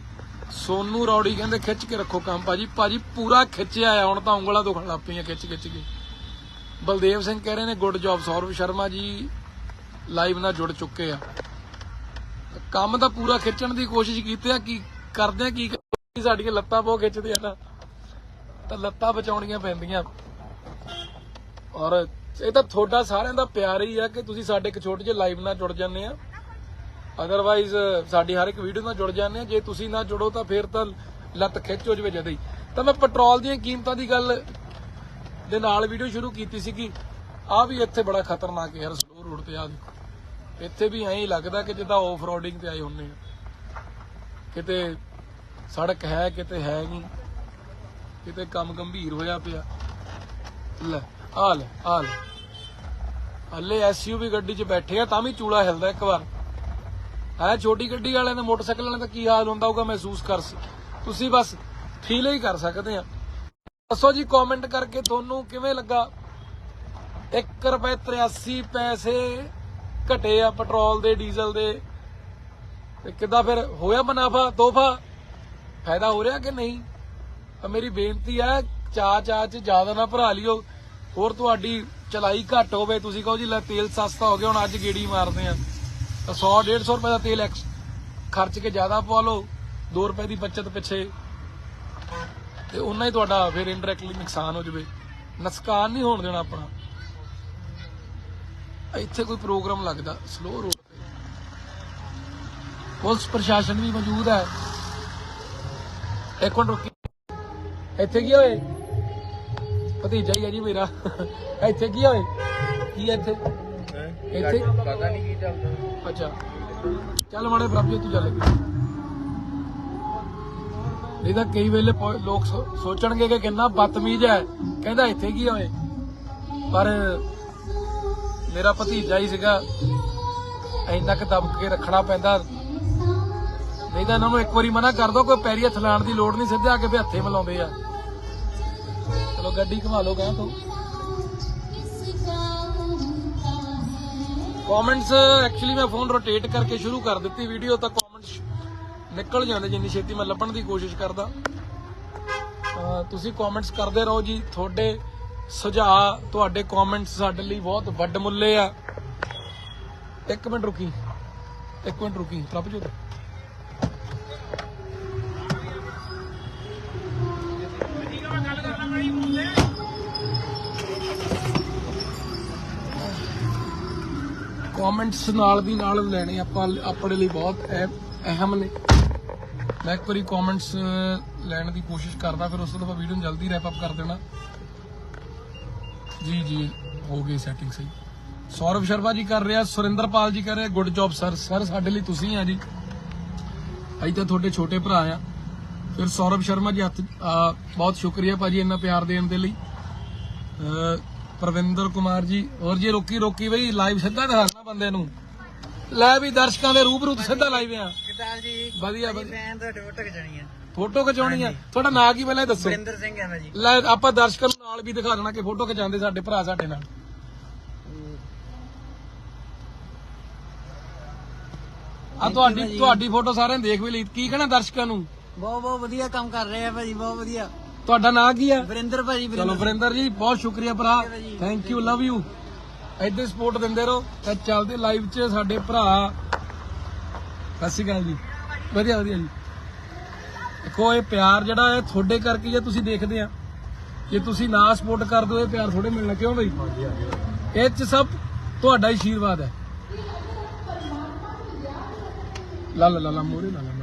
ਸੋਨੂ ਰੌੜੀ ਕਹਿੰਦੇ, ਖਿੱਚ ਕੇ ਰੱਖੋ ਕੰਮ, ਭਾਜੀ। ਭਾਜੀ, ਪੂਰਾ ਖਿੱਚਿਆ ਆ। ਹੁਣ ਤਾਂ ਉਂਗਲਾਂ ਦੁਖਣ ਲੱਗ ਪਈਆਂ ਖਿੱਚ ਖਿੱਚ ਕੇ। ਬਲਦੇਵ ਸਿੰਘ ਕਹਿ ਰਹੇ ਨੇ good job Saurav Sharma ji live ਨਾਲ ਜੁੜ ਚੁੱਕੇ ਆ। ਕੰਮ ਤਾਂ ਪੂਰਾ ਖਿੱਚਣ ਦੀ ਕੋਸ਼ਿਸ਼ ਕੀਤੀ ਆ, ਕੀ ਕਰਦੇ ਆ, ਕੀ ਸਾਡੀਆਂ ਲੱਤਾਂ ਬਹੁਤ ਖਿੱਚਦੇ ਨਾ। ਤਾਂ ਲੱਤਾਂ ਬਚਾਉਣੀਆਂ ਪੈਂਦੀਆਂ। ਔਰ ਇਹ ਤਾਂ ਤੁਹਾਡਾ ਸਾਰਿਆਂ ਦਾ ਪਿਆਰ ਹੀ ਆ ਕਿ ਤੁਸੀਂ ਸਾਡੇ ਇੱਕ ਛੋਟੇ ਜਿਹੇ ਲਾਈਵ ਨਾਲ ਜੁੜ ਜਾਂਦੇ ਆ। ਅਦਰਵਾਈਜ਼ ਸਾਡੀ ਹਰ ਇੱਕ ਵੀਡੀਓ ਨਾਲ ਜੁੜ ਜਾਂਦੇ ਆ। ਜੇ ਤੁਸੀਂ ਨਾ ਜੁੜੋ ਤਾਂ ਫਿਰ ਤਾਂ ਲੱਤ ਖਿੱਚੋ ਹੋ ਜਵੇ ਜਦੇ ਤਾਂ ਮੈਂ ਪੈਟਰੋਲ ਦੀਆਂ ਕੀਮਤਾਂ ਦੀ ਗੱਲ ਦੇ ਨਾਲ ਵੀਡੀਓ ਸ਼ੁਰੂ ਕੀਤੀ ਸੀਗੀ। ਆ ਵੀ ਇੱਥੇ ਬੜਾ ਖਤਰਨਾਕ ਹੈ ਯਾਰ ਸਲੋ ਰੋਡ ਤੇ ਆ ਦੇਖੋ ਇੱਥੇ ਵੀ ਐਂ ਹੀ ਲੱਗਦਾ ਕਿ ਜਿੱਦਾਂ ਆਫ ਰੋਡਿੰਗ ਤੇ ਆਏ ਹੁੰਨੇ ਆ। ਕਿਤੇ ਸੜਕ ਹੈ, ਕਿਤੇ ਹੈ ਨਹੀਂ। ਕਿਤੇ ਕੰਮ ਗੰਭੀਰ ਹੋਇਆ ਪਿਆ। ਲੈ ਆ ਲੈ ਆ ਲੈ। ਹੱਲੇ ਐਸਯੂਵੀ ਗੱਡੀ 'ਚ ਬੈਠੇ ਆ, ਤਾਂ ਵੀ ਚੂਲਾ ਹਿਲਦਾ ਇੱਕ ਵਾਰ। ਹੈ, ਛੋਟੀ ਗੱਡੀ ਵਾਲਿਆਂ ਦਾ ਮੋਟਰਸਾਈਕਲ ਵਾਲਿਆਂ ਦਾ ਕੀ ਹਾਲ ਹੁੰਦਾ ਹੋਊਗਾ ਮਹਿਸੂਸ ਕਰ ਸ- ਤੁਸੀਂ ਬਸ ਫੀਲ ਹੀ ਕਰ ਸਕਦੇ ਆ। ਦੱਸੋ ਜੀ ਕਮੈਂਟ ਕਰਕੇ ਤੁਹਾਨੂੰ ਕਿਵੇਂ ਲੱਗਾ? 1 ਰੁਪਏ 83 ਪੈਸੇ ਘਟੇ ਆ ਪੈਟਰੋਲ ਦੇ, ਡੀਜ਼ਲ ਦੇ। ਤੇ ਕਿੱਦਾਂ ਫਿਰ ਹੋਇਆ ਮੁਨਾਫਾ, ਤੋਹਫਾ? ਫਾਇਦਾ ਹੋ ਰਿਹਾ ਕਿ ਨਹੀਂ? ਤਾਂ ਮੇਰੀ ਬੇਨਤੀ ਆ ਚਾ ਚਾ ਚ ਜ਼ਿਆਦਾ ਨਾ ਭਰਾ ਲਿਓ। ਹੋਰ ਤੁਹਾਡੀ ਚਲਾਈ ਘੱਟ ਹੋਵੇ, ਤੁਸੀਂ ਕਹੋ ਜੀ, ਲੈ ਤੇਲ ਸਸਤਾ ਹੋ ਗਿਆ, ਹੁਣ ਅੱਜ ਗੇੜੀ ਮਾਰਦੇ ਆ। ਤਾਂ 100 150 ਰੁਪਏ ਦਾ ਤੇਲ ਐਕਸ ਖਰਚ ਕੇ ਜ਼ਿਆਦਾ ਪਵਾ ਲਓ। 2 ਰੁਪਏ ਦੀ ਬਚਤ ਪਿੱਛੇ। ਤੇ ਉਹਨਾਂ ਹੀ ਤੁਹਾਡਾ ਫਿਰ ਇਨਡਾਇਰੈਕਟਲੀ ਨੁਕਸਾਨ ਹੋ ਜਾਵੇ। ਨੁਕਸਾਨ ਨਹੀਂ ਹੋਣ ਦੇਣਾ ਆਪਣਾ। ਇੱਥੇ ਕੋਈ ਪ੍ਰੋਗਰਾਮ ਲੱਗਦਾ ਸਲੋ ਰੋਡ ਤੇ। ਪੁਲਿਸ ਪ੍ਰਸ਼ਾਸਨ ਵੀ ਮੌਜੂਦ ਹੈ। ਇੱਕ ਮਿੰਟ ਰੁਕੀ। ਇੱਥੇ ਕੀ ਹੋਏ ਭਤੀਜਾ ਹੀ ਹੈ ਜੀ ਮੇਰਾ। ਇੱਥੇ ਕੀ ਹੋਏ ਕੀ ਹੈ ਇੱਥੇ? ਇੱਥੇ? ਪਤਾ ਨਹੀਂ ਕੀ ਚੱਲਦਾ। ਅੱਛਾ। ਚੱਲ ਮਾੜੇ ਪ੍ਰਭਜੋਤ ਤੂੰ ਚੱਲ। ਅੱਗੇ ਨਹੀਂ ਤਾਂ ਕਈ ਵੇਲੇ ਲੋਕ ਸੋਚਣਗੇ ਕਿ ਕਿੰਨਾ ਬਦਤਮੀਜ਼ ਹੈ। ਕਹਿੰਦਾ ਇੱਥੇ ਕੀ ਹੋਏ? ਪਰ ਮੇਰਾ ਭਤੀਜਾ ਹੀ ਸੀਗਾ। ਇੰਨਾ ਕੁ ਦਬਕ ਕੇ ਰੱਖਣਾ ਪੈਂਦਾ। ਨਹੀਂ ਤਾਂ ਇਹਨਾਂ ਨੂੰ ਇੱਕ ਵਾਰੀ ਮਨਾ ਕਰ ਦੋ, ਕੋਈ ਪੈਰੀ ਹੱਥ ਲਾਉਣ ਦੀ ਲੋੜ ਨਹੀਂ, ਸਿੱਧੇ ਆ ਕੇ ਵੀ ਹੱਥੇ ਮਿਲਾਉਂਦੇ ਆ। ਚਲੋ ਗੱਡੀ ਘੁਮਾ ਲਓ, ਗਾਂ ਤੋਂ। ਕਮੈਂਟਸ ਐਕਚੁਅਲੀ ਮੈਂ ਫੋਨ ਰੋਟੇਟ ਕਰਕੇ ਸ਼ੁਰੂ ਕਰ ਦਿੱਤੀ ਵੀਡੀਓ ਤਾਂ ਨਿਕਲ ਜਾਂਦੇ ਜਿੰਨੀ ਛੇਤੀ ਮੈਂ ਲੱਭਣ ਦੀ ਕੋਸ਼ਿਸ਼ ਕਰਦਾ। ਅਹ ਤੁਸੀਂ ਕਮੈਂਟਸ ਕਰਦੇ ਰਹੋ ਜੀ। ਤੁਹਾਡੇ ਸੁਝਾਅ, ਤੁਹਾਡੇ ਕਮੈਂਟਸ ਸਾਡੇ ਲਈ ਬਹੁਤ ਵੱਡ ਮੁੱਲੇ ਆ। ਇੱਕ ਮਿੰਟ ਰੁਕੀ। ਇੱਕ ਮਿੰਟ ਰੁਕੀ। ਪ੍ਰਭਜੋਤ। ਕਮੈਂਟਸ ਨਾਲ ਦੀ ਨਾਲ ਲੈਣੇ ਆਪਾਂ ਆਪਣੇ ਲਈ ਬਹੁਤ ਅਹਿਮ ਨੇ। ਮੈਂ ਇੱਕ ਵਾਰੀ ਕਮੈਂਟਸ ਲੈਣ ਦੀ ਕੋਸ਼ਿਸ਼ ਕਰਦਾ, ਫਿਰ ਉਸ ਤੋਂ ਬਾਅਦ ਵੀਡੀਓ ਨੂੰ ਜਲਦੀ ਰੈਪ ਅਪ ਕਰ ਦੇਣਾ। ਜੀ ਜੀ, ਹੋ ਗਈ ਸੈਟਿੰਗ ਸਹੀ। ਸੌਰਵ ਸ਼ਰਮਾ ਜੀ ਕਰ ਰਿਹਾ, ਸੁਰਿੰਦਰਪਾਲ ਜੀ ਕਰ ਰਿਹਾ ਗੁੱਡ ਜੌਬ ਸਰ ਸਰ ਸਾਡੇ ਲਈ ਤੁਸੀਂ ਆ ਜੀ। ਅਸੀਂ ਤਾਂ ਤੁਹਾਡੇ ਛੋਟੇ ਭਰਾ ਆ। ਫਿਰ ਸੌਰਵ ਸ਼ਰਮਾ ਜੀ ਹੱਥ ਬਹੁਤ ਸ਼ੁਕਰੀਆ ਭਾਜੀ ਇੰਨਾ ਪਿਆਰ ਦੇਣ ਦੇ ਲਈ। ਅਹ, ਪ੍ਰਵਿੰਦਰ ਕੁਮਾਰ ਜੀ, ਹੋਰ ਜੀ ਰੋਕੀ ਰੋਕੀ ਬਈ ਲਾਈਵ ਸਿੱਧਾ ਦਿਖਾਣਾ ਬੰਦੇ ਨੂੰ। ਲੈ ਵੀ ਦਰਸ਼ਕਾਂ ਦੇ ਰੂਬਰੂ ਤੋਂ ਸਿੱਧਾ ਲਾਈਵ ਆ। ਜੀ। ਵਧੀਆ ਵਧੀਆ। ਮੈਂ ਤੁਹਾਡੇ ਫੋਟੋ ਖਿਚਾਣੀ ਆ। ਫੋਟੋ ਖਿਚਾਉਣੀ ਆ? ਤੁਹਾਡਾ ਨਾਂ ਕੀ ਪਹਿਲਾਂ ਇਹ ਦੱਸੋ। ਵਰਿੰਦਰ ਸਿੰਘ ਹੈ ਮੈਂ ਜੀ ਲੈ ਆਪਾਂ ਦਰਸ਼ਕਾਂ ਨੂੰ ਨਾਲ ਵੀ ਦਿਖਾ ਦੇਣਾ ਕਿ ਫੋਟੋ ਖਿਚਾਉਂਦੇ ਸਾਡੇ ਭਰਾ ਸਾਡੇ ਨਾਲ। ਆ ਤੁਹਾਡੀ ਤੁਹਾਡੀ ਫੋਟੋ ਸਾਰਿਆਂ ਨੇ ਦੇਖ ਵੀ ਲਈ। ਕੀ ਕਹਿਣਾ ਦਰਸ਼ਕਾਂ ਨੂੰ? ਬਹੁਤ ਬਹੁਤ ਵਧੀਆ ਕੰਮ ਕਰ ਰਹੇ ਆ ਭਾਜੀ ਬਹੁਤ ਵਧੀਆ। ਤੁਹਾਡਾ ਨਾਂ ਕੀ ਆ? ਵਰਿੰਦਰ ਭਾਜੀ ਚਲੋ ਵਰਿੰਦਰ ਜੀ ਬਹੁਤ ਸ਼ੁਕਰੀਆ ਭਰਾ। ਥੈਂਕ ਯੂ ਲਵ ਯੂ ਐਡੇ ਸਪੋਰਟ ਦਿੰਦੇ ਰਹੋ ਤੇ ਚੱਲਦੇ ਲਾਈਵ 'ਚ ਸਾਡੇ ਭਰਾ ਸਤਿ ਸ਼੍ਰੀ ਅਕਾਲ ਜੀ। ਵਧੀਆ ਵਧੀਆ ਜੀ। ਦੇਖੋ, ਇਹ ਪਿਆਰ ਜਿਹੜਾ ਹੈ, ਤੁਹਾਡੇ ਕਰਕੇ ਜੇ ਤੁਸੀਂ ਦੇਖਦੇ ਆ, ਜੇ ਤੁਸੀਂ ਨਾ ਸਪੋਰਟ ਕਰਦੇ ਹੋ, ਇਹ ਪਿਆਰ ਥੋੜੇ ਮਿਲਣਾ। ਕਿਉਂ ਬਈ? ਇਹ 'ਚ ਸਭ ਤੁਹਾਡਾ ਹੀ ਆਸ਼ੀਰਵਾਦ ਹੈ। ਲਾ ਲਾ ਲਾ ਲਾ ਮੋਰੇ ਲਾ ਲਾ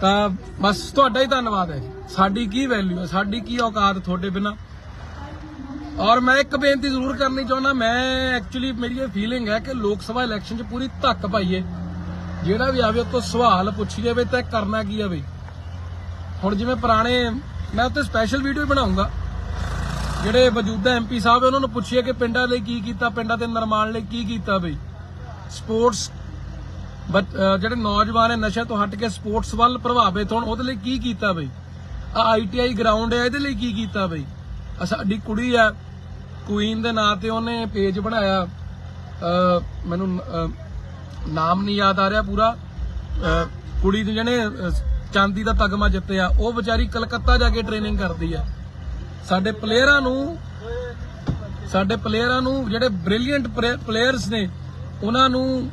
ਤਾਂ ਬਸ, ਤੁਹਾਡਾ ਹੀ ਧੰਨਵਾਦ ਹੈ। ਸਾਡੀ ਕੀ ਵੈਲਿਊ ਹੈ? ਸਾਡੀ ਕੀ ਔਕਾਤ ਤੁਹਾਡੇ ਬਿਨਾ? ਔਰ ਮੈਂ ਇੱਕ ਬੇਨਤੀ ਜ਼ਰੂਰ ਕਰਨੀ ਚਾਹੁੰਦਾ, ਮੈਂ ਐਕਚੁਅਲੀ ਮੇਰੀ ਇਹ ਫੀਲਿੰਗ ਹੈ ਕਿ ਲੋਕ ਸਭਾ ਇਲੈਕਸ਼ਨ 'ਚ ਪੂਰੀ ਧੱਕ ਪਾਈਏ ਜਿਹੜਾ ਵੀ ਆਵੇ ਉਹ ਤੋਂ ਸਵਾਲ ਪੁੱਛੀ ਜਾਵੇ ਤੇ ਕਰਨਾ ਕੀ ਆ ਹੁਣ ਜਿਵੇਂ ਪੁਰਾਣੇ, ਮੈਂ ਉੱਤੇ ਸਪੈਸ਼ਲ ਵੀਡੀਓ ਬਣਾਉਂਗਾ। ਜਿਹੜੇ ਮੌਜੂਦਾ ਐਮਪੀ ਸਾਹਿਬ ਉਹਨਾਂ ਨੂੰ ਪੁੱਛੀਏ ਕਿ ਪਿੰਡਾਂ ਲਈ ਕੀ ਕੀਤਾ, ਪਿੰਡਾਂ ਦੇ ਨਿਰਮਾਣ ਲਈ ਕੀ ਕੀਤਾ ਬਈ। ਸਪੋਰਟਸ ਬਟ ਜਿਹੜੇ ਨੌਜਵਾਨ ਹੈ ਨਸ਼ੇ ਤੋਂ ਹਟ ਕੇ ਸਪੋਰਟਸ ਵੱਲ ਪ੍ਰਭਾਵਿਤ ਹੋਣ, ਉਹਦੇ ਲਈ ਕੀ ਕੀਤਾ ਬਈ? ਆ ਆਈਟੀਆਈ ਗਰਾਊਂਡ ਹੈ, ਇਹਦੇ ਲਈ ਕੀ ਕੀਤਾ ਬਈ? ਆ ਸਾਡੀ ਕੁੜੀ ਆ ਕੁਈਨ ਦੇ ਨਾਂ ਤੇ ਉਹਨੇ ਪੇਜ ਬਣਾਇਆ। ਮੈਨੂੰ ਨਾਮ ਨਹੀਂ ਯਾਦ ਆ ਰਿਹਾ ਪੂਰਾ। ਕੁੜੀ ਨੂੰ ਜਿਹਨੇ ਚਾਂਦੀ ਦਾ ਤਗਮਾ ਜਿੱਤਿਆ, ਉਹ ਵਿਚਾਰੀ ਕਲਕੱਤਾ ਜਾ ਕੇ ਟ੍ਰੇਨਿੰਗ ਕਰਦੀ ਆ। ਸਾਡੇ ਪਲੇਅਰਾਂ ਨੂੰ, ਸਾਡੇ ਪਲੇਅਰਾਂ ਨੂੰ ਜਿਹੜੇ ਬ੍ਰਿਲੀਅੰਟ ਪਲੇਅਰਸ ਨੇ, ਉਹਨਾਂ ਨੂੰ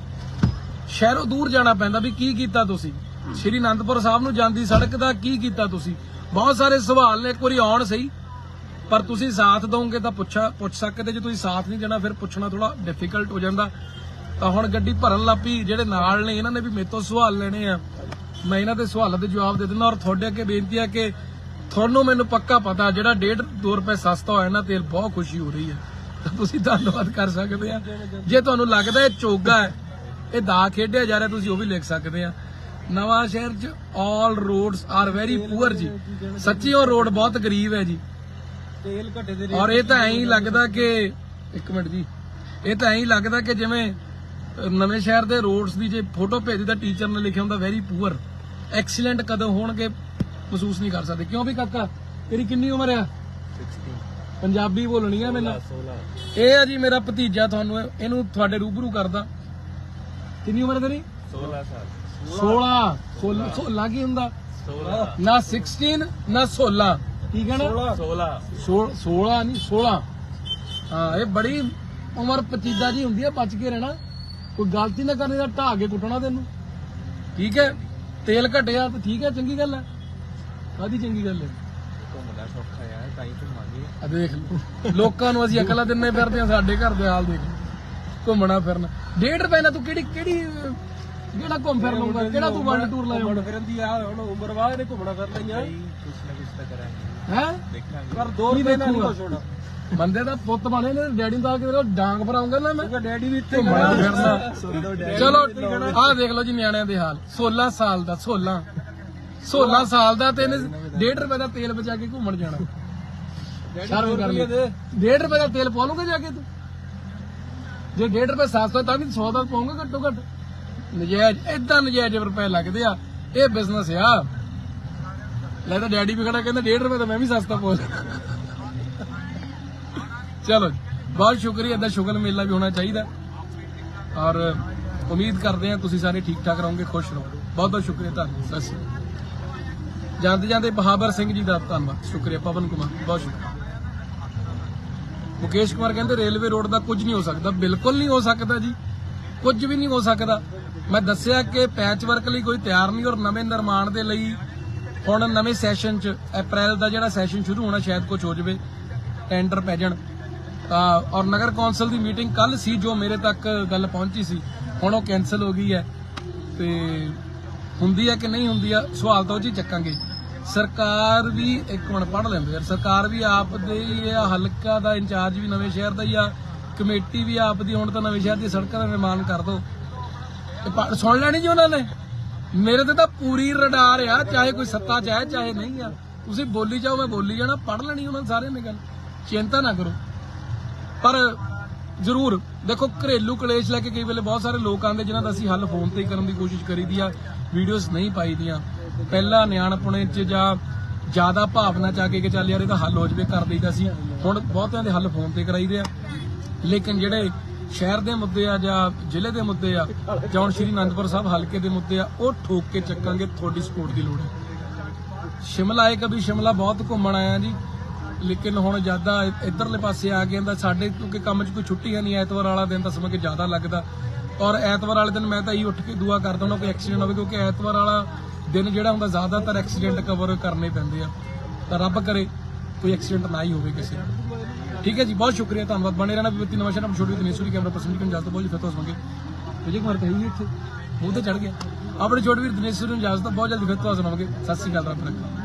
ਸ਼ਹਿਰੋਂ ਦੂਰ ਜਾਣਾ ਪੈਂਦਾ ਵੀ ਕੀ ਕੀਤਾ ਤੁਸੀਂ? ਸ਼੍ਰੀ ਅਨੰਦਪੁਰ ਸਾਹਿਬ ਨੂੰ ਜਾਂਦੀ ਸੜਕ ਦਾ ਕੀ ਕੀਤਾ ਤੁਸੀਂ? ਬਹੁਤ ਸਾਰੇ ਸਵਾਲ ਨੇ, ਇੱਕ ਵਾਰੀ ਆਉਣ ਸਹੀ। ਪਰ ਤੁਸੀਂ ਸਾਥ ਦੋਗੇ ਤਾਂ ਪੁੱਛਾ ਪੁੱਛ ਸਕਦੇ, ਜੇ ਤੁਸੀਂ ਸਾਥ ਨਹੀਂ ਦੇਣਾ, ਫਿਰ ਪੁੱਛਣਾ ਥੋੜਾ ਡਿਫਿਕਲਟ ਹੋ ਜਾਂਦਾ। ਤਾਂ ਹੁਣ ਗੱਡੀ ਭਰਨ ਲੱਪੀ ਜਿਹੜੇ ਨਾਲ ਨੇ, ਇਹਨਾਂ ਨੇ ਵੀ ਮੇਰੇ ਸਵਾਲ ਲੈਣੇ ਆ। ਮੈਂ ਇਹਨਾਂ ਦੇ ਸਵਾਲਾਂ ਦੇ ਜਵਾਬ ਦੇ ਦਿੰਦਾ ਔਰ ਤੁਹਾਡੇ ਅੱਗੇ ਬੇਨਤੀ ਆ ਕਿ ਤੁਹਾਨੂੰ ਮੈਨੂੰ ਪੱਕਾ ਪਤਾ, ਜਿਹੜਾ 1.5 2 ਰੁਪਏ ਸਸਤਾ ਹੋਇਆ ਨਾ ਤੇਲ ਬਹੁਤ ਖੁਸ਼ੀ ਹੋ ਰਹੀ ਹੈ ਤਾਂ ਤੁਸੀਂ ਧੰਨਵਾਦ ਕਰ ਸਕਦੇ ਆ। ਜੇ ਤੁਹਾਨੂੰ ਲੱਗਦਾ ਇਹ ਚੋਗਾ ਹੈ, ਇਹ ਦਾ ਖੇਡਿਆ ਜਾ ਰਿਹਾ, ਤੁਸੀਂ ਉਹ ਵੀ ਲਿਖ ਸਕਦੇ ਆ। ਨਵਾਂ ਸ਼ਹਿਰ ਚ all roads are very poor ਜੀ। ਸੱਚੀ ਉਹ ਰੋਡ ਬਹੁਤ ਗਰੀਬ ਹੈ ਜੀ। ਤੇਲ ਘੱਟੇ ਦੇ ਔਰ ਇਹ ਤਾਂ ਐਂ ਹੀ ਲੱਗਦਾ ਕਿ ਇੱਕ ਮਿੰਟ ਜੀ ਇਹ ਤਾਂ ਐਂ ਹੀ ਲੱਗਦਾ ਕਿ ਜਿਵੇਂ ਨਵੇਂ ਸ਼ਹਿਰ ਦੇ ਰੋਡਸ ਦੀ ਜੇ ਫੋਟੋ ਭੇਜੀ ਤਾਂ ਟੀਚਰ ਨੇ ਲਿਖਿਆ ਹੁੰਦਾ ਵੈਰੀ ਪੂਅਰ ਐਕਸੀਲੈਂਟ ਕਦੋਂ ਹੋਣਗੇ ਮਹਿਸੂਸ ਨਹੀਂ ਕਰ ਸਕਦੇ। ਕਿਉਂ ਵੀ ਕਾਕਾ? ਤੇਰੀ ਕਿੰਨੀ ਉਮਰ ਆ? 16 ਪੰਜਾਬੀ ਬੋਲਣੀ ਆ ਮੈਨੂੰ। 16 ਇਹ ਆ ਜੀ ਮੇਰਾ ਭਤੀਜਾ ਤੁਹਾਨੂੰ ਇਹ- ਇਹਨੂੰ ਤੁਹਾਡੇ ਰੂਬਰੂ ਕਰਦਾ। ਕਿੰਨੀ ਉਮਰ ਹੈ ਤੇਰੀ? 16 ਸਾਲ। 16 16 16 ਕੀ ਹੁੰਦਾ? 16 ਨਾ 16 ਨਾ 16 ਕੀ ਕਹਿਣਾ? 16 16 16 ਨਹੀਂ 16 ਹਾਂ ਇਹ ਬੜੀ ਉਮਰ ਪਚੀਦਾ ਜੀ ਹੁੰਦੀ ਹੈ ਬਚ ਕੇ ਰਹਿਣਾ। ਕੋਈ ਗਲਤੀ ਨਾ ਕਰਨੀ ਤਾਂ ਢਾ ਕੇ ਕੁੱਟਣਾ ਤੈਨੂੰ। ਠੀਕ ਹੈ? ਤੇਲ ਘਟਿਆ ਤਾਂ ਠੀਕ ਹੈ ਚੰਗੀ ਗੱਲ ਹੈ। ਕਾਦੀ ਚੰਗੀ ਗੱਲ ਹੈ? ਘੁੰਮਣਾ ਸੌਖਾ ਯਾਰ ਤਾਂ ਹੀ ਘੁੰਮਾਂਗੇ। ਆ ਦੇਖ ਲਓ। ਲੋਕਾਂ ਨੂੰ ਅਸੀਂ ਅਕਲਾਂ ਦਿੰਨੇ ਫਿਰਦੇ ਆ ਸਾਡੇ ਘਰ ਦੇ ਹਾਲ ਦੇਖ। ਘੁੰਮਣਾ ਫਿਰਨਾ। 1.5 ਰੁਪਏ ਨਾਲ ਤੂੰ ਕਿਹੜੀ ਕਿਹੜੀ ਜਿਹੜਾ ਘੁੰਮ ਫਿਰ ਲਊਗਾ? ਕਿਹੜਾ ਤੂੰ ਵਰਲਡ ਟੂਰ ਲਾਇਆ ਹੁਣ ਫਿਰਨ ਦੀ ਆ ਹੁਣ ਉਮਰ ਬਾਅਦ ਨੇ ਘੁੰਮਣਾ ਫਿਰ ਲਈਆਂ ਕੁਛ ਨਾ ਕੁਛ ਤਾਂ ਕਰਾਂਗੇ। ਹੈ? ਦੇਖਾਂਗੇ। ਪਰ ਦੋ ਰੁਪਏ ਨਾਲ ਨਹੀਂ ਕੁਛ ਹੋਣਾ। ਬੰਦੇ ਦਾ ਪੁੱਤ ਬਣੇ ਨੇ ਡੈਡੀ ਤਾਂ ਕਿ ਡਾਂਗ ਭਰਾਉਂਗਾ ਨਾ ਮੈਂ। ਡੈਡੀ ਵੀ ਇੱਥੇ ਘੁੰਮਣਾ ਫਿਰਨਾ ਚਲੋ ਆਹ ਦੇਖ ਲਓ ਜੀ ਨਿਆਣਿਆਂ ਦੇ ਹਾਲ। 16 ਸਾਲ ਦਾ 16 16 ਸਾਲ ਦਾ ਤੇ ਇਹਨੇ 1.5 ਰੁਪਏ ਦਾ ਤੇਲ ਬਚਾ ਕੇ ਘੁੰਮਣ ਜਾਣਾ। ਕਰ ਲਈ 1.5 ਰੁਪਏ ਦਾ ਤੇਲ ਪਾ ਲੂਗਾ ਜਾ ਕੇ ਤੂੰ? ਜੇ 1.5 ਰੁਪਏ 700 ਤਾਂ ਵੀ 100 ਦਾ ਪਾਉਂਗਾ ਘੱਟੋ ਘੱਟ। ਨਜਾਇਜ਼ ਇਦਾਂ ਨਜਾਇਜ਼ ਰੁਪਏ ਲੱਗਦੇ ਆ। ਇਹ ਬਿਜ਼ਨਸ ਆ। ਲੈ ਤਾਂ ਡੈਡੀ ਵੀ ਖੜਾ ਕਹਿੰਦਾ 1.5 ਰੁਪਏ ਤਾਂ ਮੈਂ ਵੀ ਸਸਤਾ ਪੋਲ ਚਲੋ ਬਹੁਤ ਸ਼ੁਕਰੀਆ ਦਾ ਸ਼ੁਗਲ ਮੇਲਾ ਵੀ ਹੋਣਾ ਚਾਹੀਦਾ। ਔਰ ਉਮੀਦ ਕਰਦੇ ਹਾਂ ਤੁਸੀਂ ਸਾਰੇ ਠੀਕ ਠਾਕ ਰਹੋਗੇ, ਖੁਸ਼ ਰਹੋਗੇ। ਬਹੁਤ ਬਹੁਤ ਸ਼ੁਕਰੀਆ ਤੁਹਾਨੂੰ ਸਤਿ ਜਾਂਦੇ ਜਾਂਦੇ ਬਹਾਦਰ ਸਿੰਘ ਜੀ ਦਾ ਧੰਨਵਾਦ, ਸ਼ੁਕਰੀਆ ਪਵਨ ਕੁਮਾਰ, ਬਹੁਤ ਸ਼ੁਕਰੀਆ। ਮੁਕੇਸ਼ ਕੁਮਾਰ ਕਹਿੰਦੇ ਰੇਲਵੇ ਰੋਡ ਦਾ ਕੁਝ ਨਹੀਂ ਹੋ ਸਕਦਾ, ਬਿਲਕੁਲ ਨਹੀਂ ਹੋ ਸਕਦਾ ਜੀ, ਕੁਝ ਵੀ ਨਹੀਂ ਹੋ ਸਕਦਾ। ਮੈਂ ਦੱਸਿਆ ਕਿ ਪੈਚ ਵਰਕ ਲਈ ਕੋਈ ਤਿਆਰ ਨਹੀਂ ਔਰ ਨਵੇਂ ਨਿਰਮਾਣ ਦੇ ਲਈ ਹੁਣ ਨਵੇਂ ਸੈਸ਼ਨ 'ਚ ਅਪ੍ਰੈਲ ਦਾ ਜਿਹੜਾ ਸੈਸ਼ਨ ਸ਼ੁਰੂ ਹੋਣਾ ਸ਼ਾਇਦ ਕੁਝ ਹੋ ਜਾਵੇ ਟੈਂਡਰ ਪੈ ਜਾਣ। ਔਰ ਨਗਰ ਕੌਂਸਲ ਦੀ ਮੀਟਿੰਗ ਕੱਲ ਸੀ, ਜੋ ਮੇਰੇ ਤੱਕ ਗੱਲ ਪਹੁੰਚੀ ਸੀ। ਹੁਣ ਉਹ ਕੈਨਸਲ ਹੋ ਗਈ ਹੈ। ਤੇ ਹੁੰਦੀ ਹੈ ਕਿ ਨਹੀਂ ਹੁੰਦੀ ਆ, ਸਵਾਲ ਤਾਂ ਉਹ 'ਚ ਚੱਕਾਂਗੇ। ਸਰਕਾਰ ਵੀ, ਇੱਕ ਮਿੰਟ ਪੜ੍ਹ ਲੈਂਦੇ ਯਾਰ, ਸਰਕਾਰ ਵੀ ਆਪ ਦੇ ਹੀ ਹਲਕਾ ਦਾ ਇੰਚਾਰਜ ਵੀ ਨਵੇਂ ਸ਼ਹਿਰ ਦਾ ਹੀ ਆ, ਕਮੇਟੀ ਵੀ ਆਪ ਦੀ, ਹੁਣ ਤਾਂ ਨਵੇਂ ਸ਼ਹਿਰ ਦੀ ਸੜਕਾਂ ਦਾ ਨਿਰਮਾਣ ਕਰ ਦੋ। ਸੁਣ ਲੈਣੀ ਜੀ ਉਹਨਾਂ ਨੇ? ਮੇਰੇ ਤੇ ਤਾਂ ਪੂਰੀ ਰਡਾਰ ਆ, ਚਾਹੇ ਕੋਈ ਸੱਤਾ ਚ ਹੈ ਚਾਹੇ ਨਹੀਂ ਆ। ਤੁਸੀਂ ਬੋਲੀ ਜਾਓ, ਮੈਂ ਬੋਲੀ ਜਾਣਾ ਪੜ ਲੈਣੀ ਉਹਨਾਂ ਸਾਰਿਆਂ ਨੇ ਗੱਲ। ਚਿੰਤਾ ਨਾ ਕਰੋ। ਪਰ ਜ਼ਰੂਰ, ਦੇਖੋ, ਘਰੇਲੂ ਕਲੇਸ਼ ਲੈ ਕੇ ਕਈ ਵੇਲੇ ਬਹੁਤ ਸਾਰੇ ਲੋਕ ਆਉਂਦੇ, ਜਿਨ੍ਹਾਂ ਦਾ ਅਸੀਂ ਹੱਲ ਫੋਨ ਤੇ ਕਰਨ ਦੀ ਕੋਸ਼ਿਸ਼ ਕਰੀਦੀ ਆ ਵੀਡੀਓਜ਼ ਨਹੀਂ ਪਾਈਦੀਆਂ ਪਹਿਲਾਂ ਨਿਆਣਪੁਣੇ ਚ ਜਾਂ ਜ਼ਿਆਦਾ ਭਾਵਨਾ ਚ ਆ ਕੇ ਕਿ ਚੱਲ ਯਾਰ ਇਹਦਾ ਹੱਲ ਹੋ ਜਵੇ, ਕਰ ਦਈਦਾ ਸੀ। ਹੁਣ ਬਹੁਤਿਆਂ ਦੇ ਹੱਲ ਫੋਨ ਤੇ ਕਰਾਈਦੇ ਆ। ਲੇਕਿਨ ਜਿਹੜੇ ਸ਼ਹਿਰ ਦੇ ਮੁੱਦੇ ਆ ਜਾਂ ਜ਼ਿਲ੍ਹੇ ਦੇ ਮੁੱਦੇ ਆ, ਜਾਂ ਹੁਣ ਸ਼੍ਰੀ ਅਨੰਦਪੁਰ ਸਾਹਿਬ ਹਲਕੇ ਦੇ ਮੁੱਦੇ ਆ, ਉਹ ਠੋਕ ਕੇ ਚੱਕਾਂਗੇ, ਤੁਹਾਡੀ ਸਪੋਰਟ ਦੀ ਲੋੜ ਹੈ। ਸ਼ਿਮਲਾ ਆਏ ਕभी ਸ਼ਿਮਲਾ ਬਹੁਤ ਘੁੰਮਣ ਆਇਆ ਜੀ, ਲੇਕਿਨ ਹੁਣ ਜ਼ਿਆਦਾ ਇਧਰਲੇ ਪਾਸੇ ਆ ਗਏ ਤਾਂ ਸਾਡੇ ਕਿਉਂਕਿ ਕੰਮ 'ਚ ਕੋਈ ਛੁੱਟੀ ਹੈ ਨਹੀਂ, ਐਤਵਾਰ ਵਾਲਾ ਦਿਨ ਤਾਂ ਸਮਾਂ ਕਿ ਜ਼ਿਆਦਾ ਲੱਗਦਾ। ਔਰ ਐਤਵਾਰ ਵਾਲੇ ਦਿਨ ਮੈਂ ਤਾਂ ਇਹੀ ਉੱਠ ਕੇ ਦੁਆ ਕਰਦਾ ਹਾਂ ਕੋਈ ਐਕਸੀਡੈਂਟ ਹੋਵੇ, ਕਿਉਂਕਿ ਐਤਵਾਰ ਵਾਲਾ ਦਿਨ ਜਿਹੜਾ ਹੁੰਦਾ, ਜ਼ਿਆਦਾਤਰ ਐਕਸੀਡੈਂਟ ਕਵਰ ਕਰਨੇ ਪੈਂਦੇ ਆ। ਤਾਂ ਰੱਬ ਕਰੇ, ਕੋਈ ਐਕਸੀਡੈਂਟ ਨਾ ਹੀ ਹੋਵੇ ਕਿਸੇ ਨਾਲ। ਠੀਕ ਹੈ ਜੀ ਬਹੁਤ ਸ਼ੁਕਰੀਆ ਧੰਨਵਾਦ। ਬਣੇ ਰਹਿਣਾ ਵਿਵਤੀ ਨਵਾਂ ਸ਼ਹਿਰ ਛੋਟੀ ਦਿਨੇਸ਼ਵਰੀ ਕੈਮਰਾ ਪਰਸਨ ਦੀ ਕੰਜਾਲ ਤੋਂ ਬਹੁਤ ਜੀ ਫਿਰ ਤੋਂ ਹੱਸਵਾਂਗੇ ਵਿਜੇ ਕੁਮਾਰ ਕਹੀ ਇੱਥੇ ਮੂੰਹ ਤੇ ਚੜ ਗਿਆ। ਆਪਣੇ ਛੋਟੇ ਵੀਰ ਦਿਨੇਸ਼ਵਰੀ ਨੂੰ ਇਜਾਜ਼ਤ ਦਿਓ, ਬਹੁਤ ਜਲਦੀ ਫਿਰ ਤੋਂ ਹੱਸਵਾਂਗੇ ਸਤਿ ਸ਼੍ਰੀ ਅਕਾਲ ਰੱਬ ਰੱਖਾ।